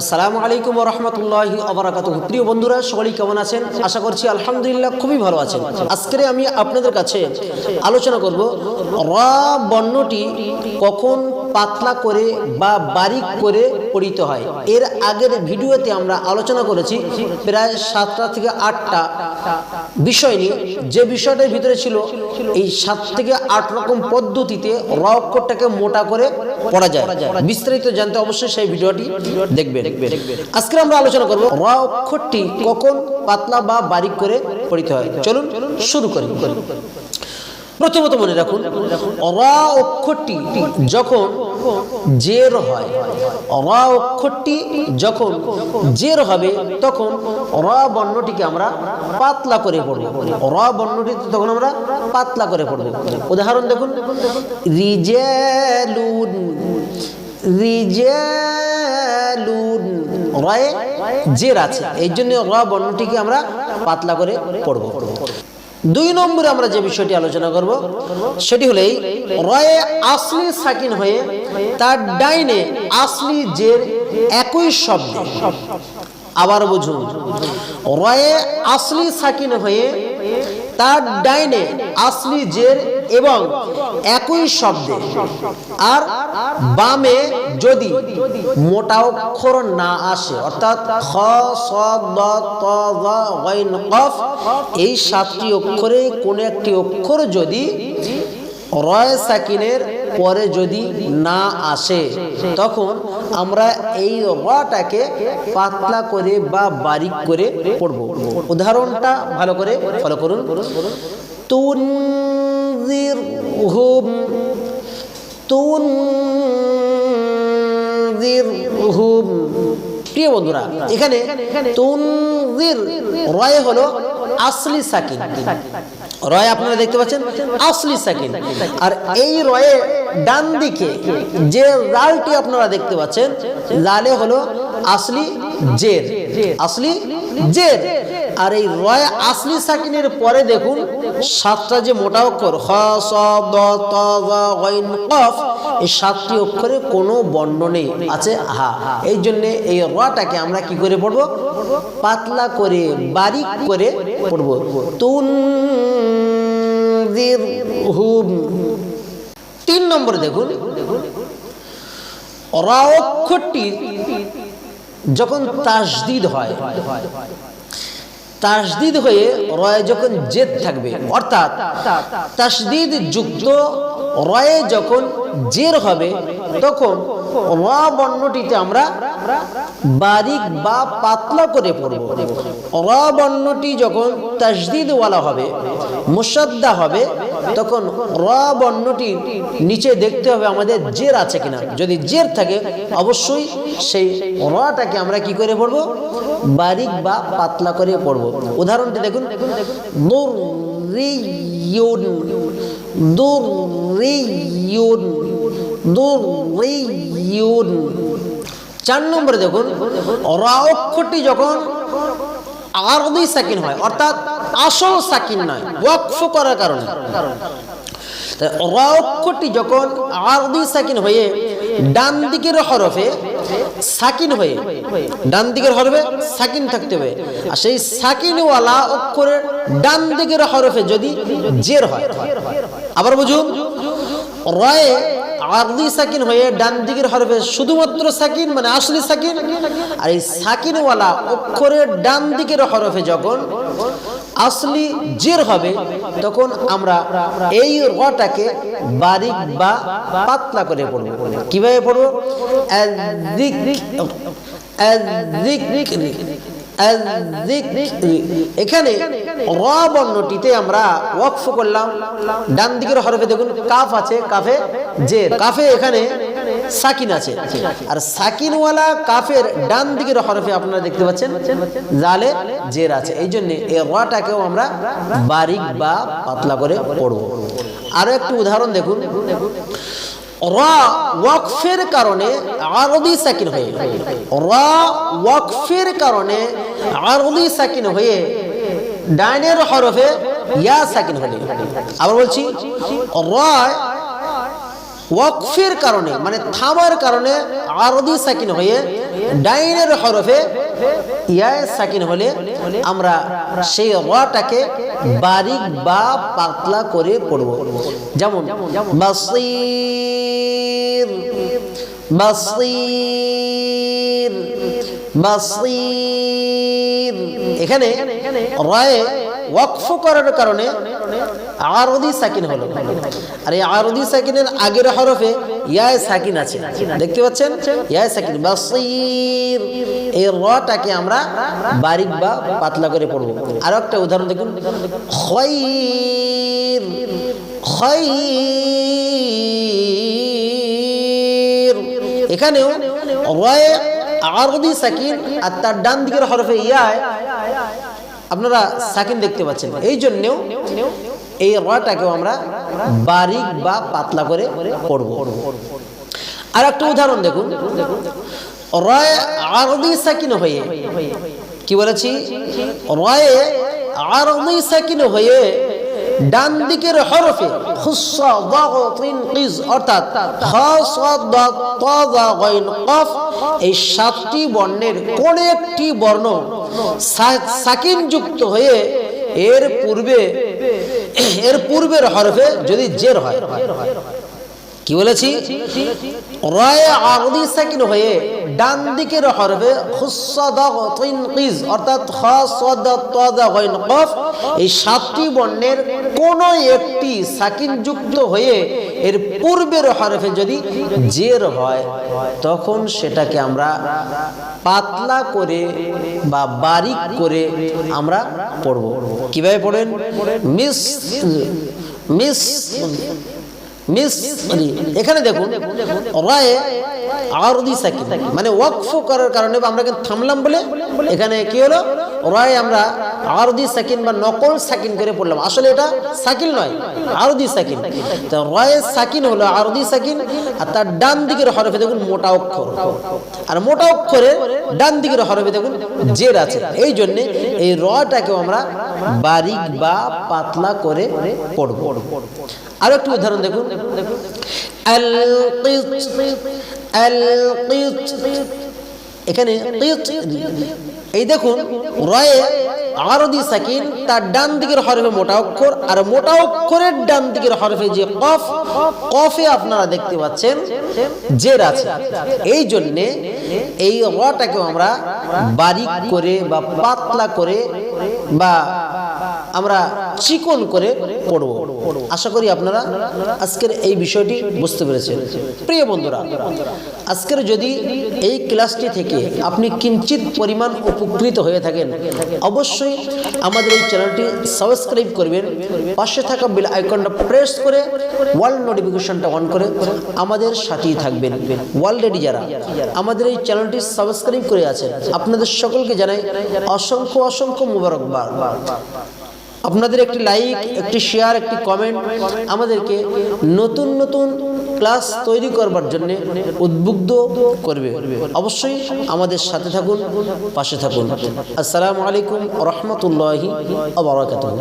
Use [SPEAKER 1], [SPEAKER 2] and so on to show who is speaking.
[SPEAKER 1] আসসালামু আলাইকুম রহমতুল্লাহ আবরাকাত প্রিয় বন্ধুরা সবাই কেমন আছেন? আশা করছি আলহামদুলিল্লাহ খুবই ভালো আছেন। আজকে আমি আপনাদের কাছে আলোচনা করব, র বর্ণটি কখন পাতলা করে বা বারিক করে পড়িতে হয়। এর আগের ভিডিওতে আমরা আলোচনা করেছি, প্রায় সাতটা থেকে আটটা বিষয় নিয়ে, যে বিষয়টার ভিতরে ছিল, এই সাত থেকে আট রকম পদ্ধতিতে র অক্ষরটাকে মোটা করে পড়া যায়। বিস্তারিত জানতে অবশ্যই সেই ভিডিওটি দেখবে আজকে আমরা আলোচনা করব র অক্ষরটি কখন, পাতলা বা বারিক করে পড়িতে হয়। চলুন শুরু করি। প্রথমত মনে রাখুন, অরা অক্ষরটি যখন জের হয়, অরা অক্ষরটি যখন জের হবে, তখন অরা বর্ণটিকে আমরা পাতলা করে পড়ব। অরা বর্ণটি তখন আমরা পাতলা করে পড়ব। উদাহরণ দেখুন, রিজেলুন রিজেলুন জের আছে, এই জন্য র বর্ণটিকে আমরা পাতলা করে পড়ব। দুই নম্বরে আমরা যে বিষয়টি আলোচনা করব, সেটি হলেই রয়ে আসলি সাকিন হয়ে তার ডাইনে আসলি জের একই শব্দ। আবার বুঝুন, রয়ে আসলি সাকিন হয়ে তার ডাইনে আসলি জের এবং একই শব্দে। আর বামে যদি মোটা অক্ষর না আসে, অর্থাৎ খ, স, দ, ত গইন, কফ, এই সাতটি অক্ষরে কোন একটি অক্ষর যদি রয় সাকিনের পরে যদি না আসে, তখন আমরা এই রটাকে পাতলা করে বা বারিক করে পড়ব। উদাহরণটা ভালো করে ফলো করুন। প্রিয় বন্ধুরা, এখানে তুনজির রয় হলো আসলি সাকিন। রয় আপনারা দেখতে পাচ্ছেন? আসলি সাকিন আর এই রয়ে ডান দিকে যে লালটি আপনারা দেখতে পাচ্ছেন, লালে হলো আসলি জের। আসলি জের। আর এই রয় আসলি সাকিনের পরে দেখুন, সাতটা যে মোটা অক্ষর হ স, দ, ত এই সাতটি অক্ষরে কোনো বর্ণ নেই, আছে? হা এই জন্য এই রটাকে আমরা কি করে পড়ব? পাতলা করে, বারিক করে পড়ব। তুন তিন নম্বরে দেখুন, রা অক্ষরটি যখন তাসদিদ হয় তাসদিদ হয়ে রয়ে যখন জেদ থাকবে, অর্থাৎ তাসদিদ যুক্ত রয়ে যখন জের হবে, তখন র বর্ণটিতে আমরা বারিক বা পাতলা করে পড়ব। অ বর্ণটি যখন তাসদিদওয়ালা হবে, মুসাদ্দা হবে, তখন র বর্ণটির নিচে দেখতে হবে আমাদের জের আছে কিনা। যদি জের থাকে, অবশ্যই সেই রটাকে আমরা কি করে পড়ব? বারিক বা পাতলা করে পড়ব। উদাহরণটি দেখুন। দুরিয়ুন দুরিয়ুন দুরিয়ুন চার নম্বরে দেখুন রা অক্ষরটি যখন আরদি সাকিন হয়, অর্থাৎ আসল সাকিন নয়, ওয়াকফ করার কারণে। রা অক্ষরটি যখন আরদি সাকিন হয়ে ডান দিকের হরফে সাকিন হয়ে, ডান দিকের হরফে সাকিন থাকতে হবে। আর সেই সাকিনওয়ালা অক্ষরের ডান দিকের হরফে যদি জের হয়, আবার বুঝুন রয়ে আরদি সাকিন হয়ে ডান দিকের হরফে শুধুমাত্র সাকিন মানে আসলি সাকিন। আর এই সাকিনওয়ালা অক্ষরের ডান দিকের হরফে যখন আসলি জের হবে, তখন আমরা এই রটাকে বারিক বা পাতলা করে পড়ব। কীভাবে পড়ব? এখানে র বর্ণটিতে আমরা ওয়াকফ করলাম। ডান দিকের হরফে দেখুন, কাফ আছে, কাফে যে কাফে এখানে সাকিন আছে। আর সাকিনওয়ালা কাফের ডান দিকের হরফে আপনারা দেখতে পাচ্ছেন, জালে জের আছে। এই জন্য এই রটাকেও আমরা বারিক বা পাতলা করে পড়ব। আরও একটি উদাহরণ দেখুন। কারণে আরদি সাকিন হয়ে রা ওয়াকফের কারণে আরদি সাকিন হয়ে ডাইনের হরফে ইয়া সাকিন হলে। আবার বলছি, রয় ওয়াকফের কারণে মানে থামার কারণে আরদি সাকিন হয়ে ডাইনের হরফে ইয়ায় সাকিন হলে আমরা সেই রাটাকে বারিক বা পাতলা করে পড়ব। যেমন, বাসির বাসির বাসির। এখানে রায়ে ওয়াকফ করার কারণে আরদি সাকিন হলো। আর এই আরদি সাকিনের আগের হরফে ইয়ায় সাকিন আছে। দেখতে পাচ্ছেন? ইয়ায় সাকিন, বাসির। এই রটাকে আমরা বারিক বা পাতলা করে পড়ব। আর একটা উদাহরণ দেখুন। খয়ির খয়ির এখানেও রয়ে আরদি সাকিন আর তার ডান দিকের হরফে ইয়ায় আপনারা সাকিন দেখতে পাচ্ছেন। এই জন্যেও এই রটাকেও আমরা বারিক বা পাতলা করে পড়ব। আর একটা উদাহরণ দেখুন। রয় আরদি সাকিন হয়ে, কি বলেছি? রয়ে আরদি সাকিন হয়ে ডান দিকের হরফে অর্থাৎ এই সাতটি বর্ণের কোন একটি বর্ণ সাকিন যুক্ত হয়ে এর পূর্বে, এর পূর্বের হরফে যদি জের হয়। কি বলেছি? রয় সাতটি বর্ণের কোন একটি সাকিন যুক্ত হয়ে এর পূর্বের হরফে যদি জের হয়, তখন সেটাকে আমরা পাতলা করে বা বারিক করে আমরা পড়ব। কীভাবে পড়েন? মিস মিস এখানে দেখুন মানে ওয়াকফ করার কারণে আমরা কিন্তু থামলাম বলে এখানে কি হলো? রায়ে আমরা আরদি সাকিন বা নকল সাকিন করে পড়লাম। আসলে এটা সাকিন নয়, আরদি সাকিন। তো রায়ে সাকিন হলো আরদি সাকিন, আর তার ডান দিকের হরফে দেখুন মোটা অক্ষর। আর মোটা অক্ষরে ডান দিকের হরফে দেখুন জের আছে। এই জন্যে এই রটাকেও আমরা বারিক বা পাতলা করে পড়ব। আরও একটু উদাহরণ দেখুন। এখানে এই দেখুন রয়ে আরদি সাকিন, তার ডান দিকের হরফে মোটা অক্ষর আর মোটা অক্ষরের ডান দিকের হরফে যে কফ, কফে আপনারা দেখতে পাচ্ছেন জের আছে। এই জন্যে এই রটাকেও আমরা বারিক করে বা পাতলা করে বা আমরা চিকন করে পড়ব। আশা করি আপনারা আজকের এই বিষয়টি বুঝতে পেরেছেন। প্রিয় বন্ধুরা, আজকের যদি এই ক্লাসটি থেকে আপনি কিঞ্চিত পরিমাণ উপকৃত হয়ে থাকেন, অবশ্যই আমাদের এই চ্যানেলটি সাবস্ক্রাইব করবেন, পাশে থাকা বেল আইকনটা প্রেস করে ওয়ার্ল্ড নোটিফিকেশনটা অন করে আমাদের সাথেই থাকবেন। অলরেডি যারা, আমাদের এই চ্যানেলটি সাবস্ক্রাইব করে আছেন, আপনাদের সকলকে জানাই অসংখ্য অসংখ্য মুবারকবাদ। আপনাদের একটি লাইক একটি শেয়ার একটি কমেন্ট আমাদেরকে নতুন নতুন ক্লাস তৈরি করবার জন্য উদ্বুদ্ধ করবে। অবশ্যই আমাদের সাথে থাকুন, পাশে থাকুন। আসসালামু আলাইকুম রহমতুল্লাহি আবরাকাতুহু